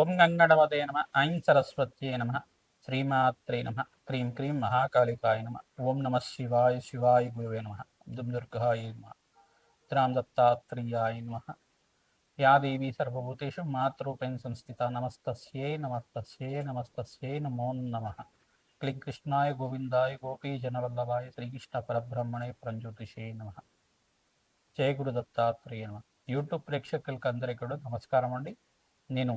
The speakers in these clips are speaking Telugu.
ఓం గంగణవదే నమ ఐం సరస్వత్యే నమ శ్రీమాత్రే నమ క్రీం క్రీం మహాకాళికాయ నమ ఓం నమ శివాయ శివాయ గురువే నమ దుమ్ దుర్గాయ నమ త్రాం దత్తాత్రేయాయ నమ యా దేవీ సర్వభూతేషు మాతృపేణ సంస్థిత నమస్తస్యై నమస్తస్యై నమస్తస్యై నమో నమ. క్లిం కృష్ణాయ గోవిందాయ గోపీ శ్రీకృష్ణ పరబ్రహ్మణే పరంజ్యోతిషే నమ. జయ గురు దత్తాత్రేయ నమ. యూట్యూబ్ ప్రేక్షకులకు అందరికీ కూడా నమస్కారం అండి. నేను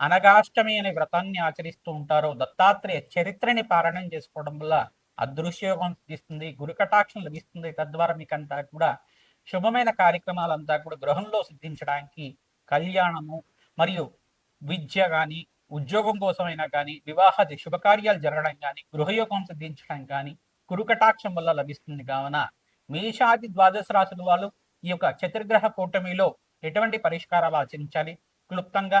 అనగాష్టమి అనే వ్రతాన్ని ఆచరిస్తూ ఉంటారో. దత్తాత్రేయ చరిత్రని పారాయణం చేసుకోవడం వల్ల అదృశ్యయోగం సిద్ధిస్తుంది గురు కటాక్షం లభిస్తుంది. తద్వారా మీకంతా కూడా శుభమైన కార్యక్రమాలంతా కూడా గృహంలో సిద్ధించడానికి కళ్యాణము మరియు విద్య కానీ ఉద్యోగం కోసమైనా కానీ వివాహాది శుభకార్యాలు జరగడం కానీ గృహయోగం సిద్ధించడం కానీ కురుకటాక్షం వల్ల లభిస్తుంది. కావున మేషాది ద్వాదశ రాశుల వాళ్ళు ఈ యొక్క చతుర్గ్రహ కూటమిలో ఎటువంటి పరిష్కారాలు ఆచరించాలి? క్లుప్తంగా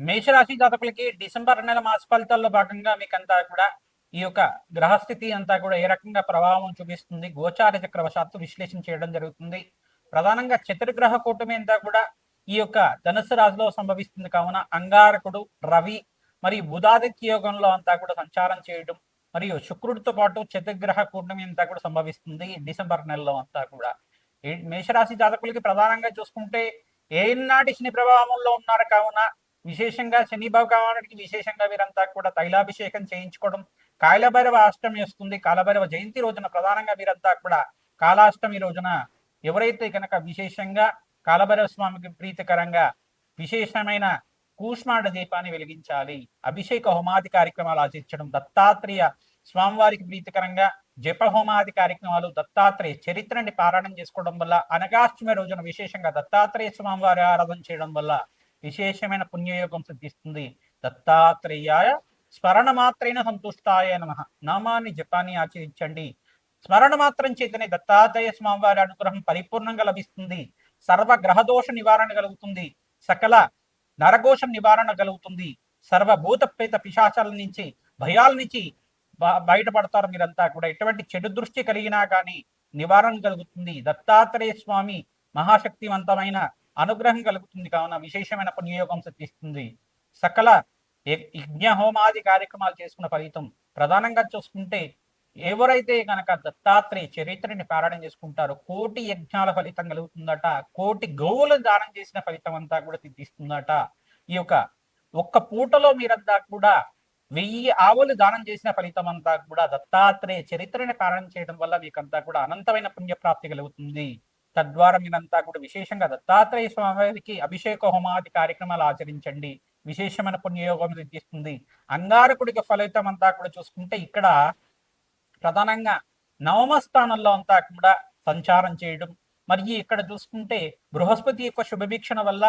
మేషరాశి జాతకులకి డిసెంబర్ నెల మాస ఫలితాల్లో భాగంగా మీకు అంతా కూడా ఈ యొక్క గ్రహస్థితి అంతా కూడా ఏ రకంగా ప్రభావం చూపిస్తుంది? గోచార చక్రవశాత్తు విశ్లేషణ చేయడం జరుగుతుంది. ప్రధానంగా చతుర్గ్రహ కూటమి అంతా కూడా ఈ యొక్క ధనుసు రాశిలో సంభవిస్తుంది కావున అంగారకుడు రవి మరియు బుధాదిత్య యోగంలో అంతా కూడా సంచారం చేయడం మరియు శుక్రుడితో పాటు చతుర్గ్రహ కూటమి అంతా కూడా సంభవిస్తుంది డిసెంబర్ నెలలో అంతా కూడా. మేషరాశి జాతకులకి ప్రధానంగా చూసుకుంటే ఏనాటి శని ప్రభావంలో ఉన్నారు కావున విశేషంగా శని భగవానుడికి విశేషంగా వీరంతా కూడా తైలాభిషేకం చేయించుకోవడం కాలభైరవ అష్టమి వస్తుంది. కాలభైరవ జయంతి రోజున ప్రధానంగా వీరంతా కూడా కాలాష్టమి రోజున ఎవరైతే కనుక విశేషంగా కాలభైరవ స్వామికి ప్రీతికరంగా విశేషమైన కూష్మాండ దీపాన్ని వెలిగించాలి అభిషేక హోమాది కార్యక్రమాలు ఆచరించడం దత్తాత్రేయ స్వామివారికి ప్రీతికరంగా జప హోమాది కార్యక్రమాలు దత్తాత్రేయ చరిత్రని పారాయణం చేసుకోవడం వల్ల అనగాష్టమి రోజున విశేషంగా దత్తాత్రేయ స్వామివారి ఆరాధన చేయడం వల్ల విశేషమైన పుణ్యయోగం సిద్ధిస్తుంది. దత్తాత్రేయాయ స్మరణ మాత్రైన సంతుష్టాయ నమ. నామాన్ని జపాన్ని ఆచరించండి. స్మరణ మాత్రం చేతనే దత్తాత్రేయ స్వామివారి అనుగ్రహం పరిపూర్ణంగా లభిస్తుంది. సర్వ గ్రహదోష నివారణ కలుగుతుంది. సకల నరఘోషం నివారణ కలుగుతుంది. సర్వభూత ప్రేత పిశాచాల నుంచి భయాల నుంచి బయటపడతారు మీరంతా కూడా. ఎటువంటి చెడు దృష్టి కలిగినా కానీ నివారణ కలుగుతుంది. దత్తాత్రేయ స్వామి మహాశక్తివంతమైన అనుగ్రహం కలుగుతుంది. కావున విశేషమైన పుణ్యయోగం సిద్ధిస్తుంది. సకల యజ్ఞ హోమాది కార్యక్రమాలు చేసుకున్న ఫలితం ప్రధానంగా చూసుకుంటే ఎవరైతే కనుక దత్తాత్రేయ చరిత్రని పారాయణం చేసుకుంటారో కోటి యజ్ఞాల ఫలితం కలుగుతుందట కోటి గోవులు దానం చేసిన ఫలితం అంతా కూడా సిద్ధిస్తుందట. ఈ యొక్క ఒక్క పూటలో మీరంతా కూడా వెయ్యి ఆవులు దానం చేసిన ఫలితం అంతా కూడా దత్తాత్రేయ చరిత్రని పారాయణం చేయడం వల్ల మీకంతా కూడా అనంతమైన పుణ్యప్రాప్తి కలుగుతుంది. తద్వారా మీరంతా కూడా విశేషంగా దత్తాత్రేయ స్వామికి అభిషేక హోమాది కార్యక్రమాలు ఆచరించండి. విశేషమైన పుణ్యయోగం సిద్ధిస్తుంది అంగారకుడికి ఫలితం అంతా కూడా చూసుకుంటే ఇక్కడ ప్రధానంగా నవమ స్థానంలో అంతా కూడా సంచారం చేయడం. మరియు ఇక్కడ చూసుకుంటే బృహస్పతి యొక్క శుభవీక్షణ వల్ల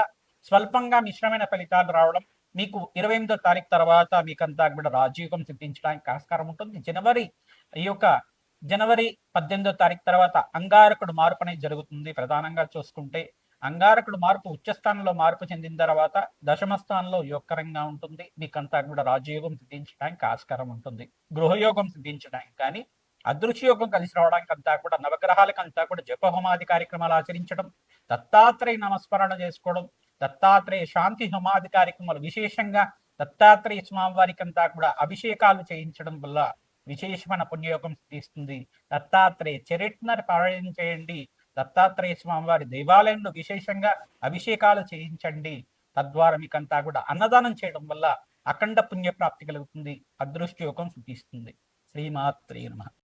స్వల్పంగా మిశ్రమైన ఫలితాలు రావడం. మీకు ఇరవై ఎనిమిదో తారీఖు తర్వాత మీకంతా కూడా రాజయోగం సిద్ధించడానికి ఆస్కారం ఉంటుంది. జనవరి ఈ యొక్క జనవరి పద్దెనిమిదో తారీఖు తర్వాత అంగారకుడు మార్పు అనేది జరుగుతుంది. ప్రధానంగా చూసుకుంటే అంగారకుడు మార్పు ఉచ్చస్థానంలో మార్పు చెందిన తర్వాత దశమ స్థానంలో యొక్కరంగా ఉంటుంది. మీకంతా కూడా రాజయోగం సిద్ధించడానికి ఆస్కారం ఉంటుంది. గృహయోగం సిద్ధించడానికి కానీ అదృశ్యయోగం కలిసి రావడానికి అంతా కూడా నవగ్రహాలకు అంతా కూడా జపహోమాది కార్యక్రమాలు ఆచరించడం దత్తాత్రేయ నమస్మరణ చేసుకోవడం దత్తాత్రేయ శాంతి హోమాది కార్యక్రమాలు విశేషంగా దత్తాత్రేయ స్వామివారికి అంతా కూడా అభిషేకాలు చేయించడం వల్ల విశేషమైన పుణ్యయోగం సిద్ధిస్తుంది. దత్తాత్రేయ చరిత్రను పారాయణం చేయండి దత్తాత్రేయ స్వామివారి దేవాలయంలో విశేషంగా అభిషేకాలు చేయించండి. తద్వారా మీకంతా కూడా అన్నదానం చేయడం వల్ల అఖండ పుణ్యప్రాప్తి కలుగుతుంది. అదృష్టయోగం సిద్ధిస్తుంది. శ్రీమాత్రే నమ.